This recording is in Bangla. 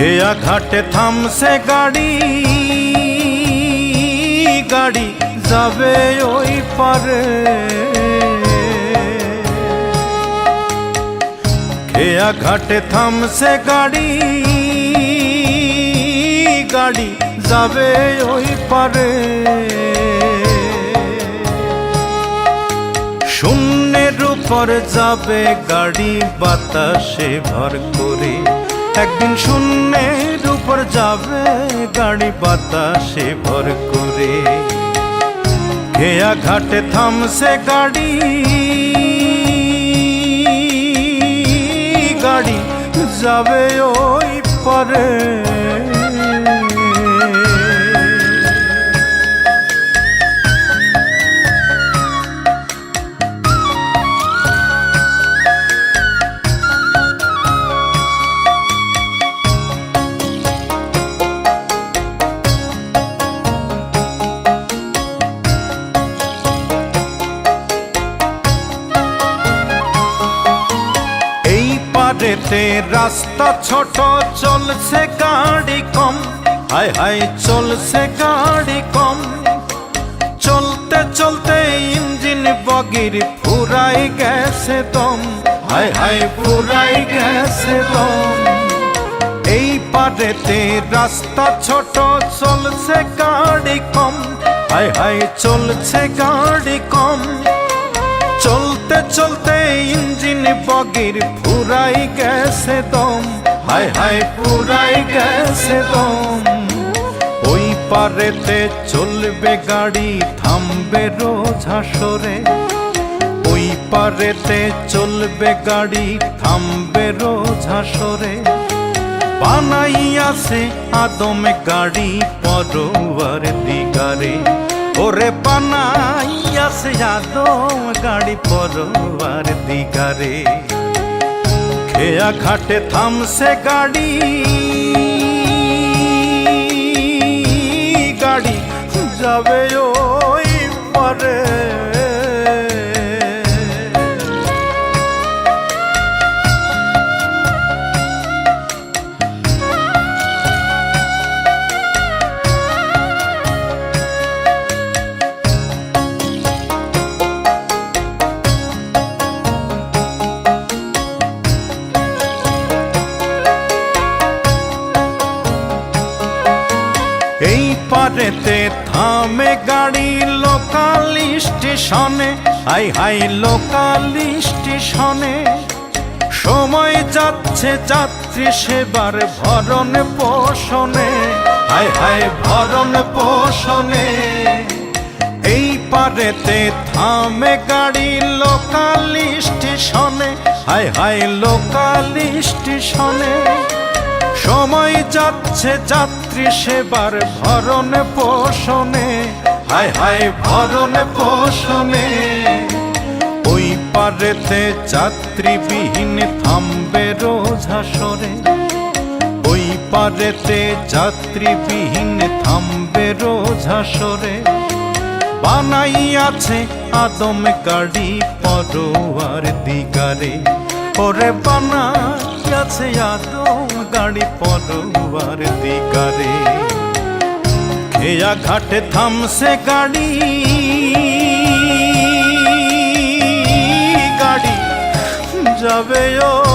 খেয়া ঘাটে থামছে গাড়ি গাড়ি যাবে ওই পারে। খেয়া ঘাটে থামছে গাড়ি গাড়ি যাবে ওই পারে। শূন্যের উপর যাবে গাড়ি, বাতাসে ভর করে। একদিন শূন্যের উপর যাবে, গাড়ি বাতাসে ভর করে। খেয়া ঘাটে থামছে গাড়ি। গাড়ি যাবে ওই পারে। পারেতে রাস্তা ছোট, চলছে গাড়ি কম। হায় হায় চলছে গাড়ি কম। চলতে চলতে ইঞ্জিন বগির পুরাই গেছে দম। হায় হায় পুরাই গেছে দম। এই পারেতে রাস্তা ছোট, চলছে গাড়ি কম। হায় হায় চলছে গাড়ি কম। চলতে চলতে ইঞ্জিন বগির ফুরাই গেছে দম। হায় হায় ফুরাই গেছে দম। ওই পারেতে চলবে গাড়ি, থামবে রোজ হাসরে। ওই পারেতে চলবে গাড়ি, থামবে রোজ হাসরে। বানাইয়াছে আদম গাড়ি, পরোয়ার দিগারে। ওরে বানাইয়াছে আদম গাড়ি পরবার দিগারে। খেয়া ঘাটে থামছে গাড়ি। গাড়ি যাবে ওই পারে। পারেতে থামে গাড়ি লোকাল স্টেশনে হাই হাই লোকাল স্টেশনে সময় যাচ্ছে যাত্রী সেবার ভরণ পোষণে। হাই হাই, ভরণ পোষণে। এই পারেতে থামে গাড়ি লোকাল স্টেশনে হাই হাই লোকাল স্টেশনে যাচ্ছে যাত্রী সেবার ভরণ পোষণে। হায় হায় ভরণ পোষণে। ওই পারেতে যাত্রীবিহীন থামবে রোজ হাসরে। ওই পারেতে যাত্রীবিহীন থামবে রোজ হাসরে। বানাইয়াছে আদম গাড়ি পরোয়ার দিগারে ওরে বানাইয়াছে আদম গাড়ি পরোয়ার দিকারে খেয়া ঘাটে থামছে গাড়ি। গাড়ি যাবে ও